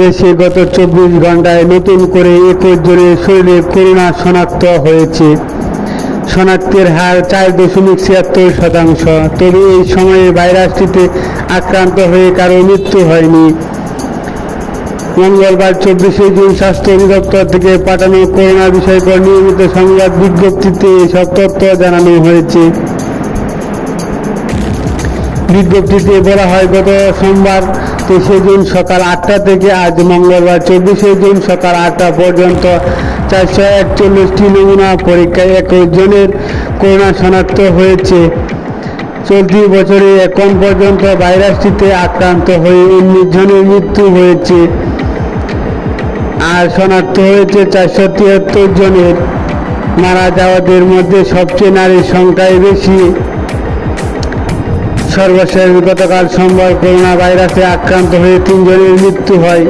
দেশে গত চব্বিশ ঘন্টায় নতুন করে একুশ জনের শরীরে করোনা শনাক্ত হয়েছে। শনাক্তের হার চার দশমিক ছিয়াত্তর শতাংশ। তবে এই সময়ে ভাইরাসটিতে আক্রান্ত হয়ে কারও মৃত্যু হয়নি। মঙ্গলবার চব্বিশে জুন স্বাস্থ্য অধিদপ্তর থেকে পাঠানো করোনা বিষয়কর নিয়মিত সংবাদ বিজ্ঞপ্তিতে এসব তথ্য জানানো হয়েছে। বিজ্ঞপ্তিতে বলা হয়, গত সোমবার তেইশে জুন সকাল আটটা থেকে আজ মঙ্গলবার চব্বিশে জুন সকাল আটটা পর্যন্ত চারশো একচল্লিশটি নমুনা পরীক্ষায় একুশ জনের করোনা শনাক্ত হয়েছে। চলতি বছরে এখন পর্যন্ত ভাইরাসটিতে আক্রান্ত হয়ে উনিশ জনের মৃত্যু হয়েছে। আর শনাক্ত হয়েছে চারশো তিয়াত্তর জনের। মারা যাওয়াদের মধ্যে সবচেয়ে নারীর সংখ্যাই বেশি। সর্বশেষ গতকাল সোমবার করোনা ভাইরাসে আক্রান্ত হয়ে তিনজনের মৃত্যু হয়।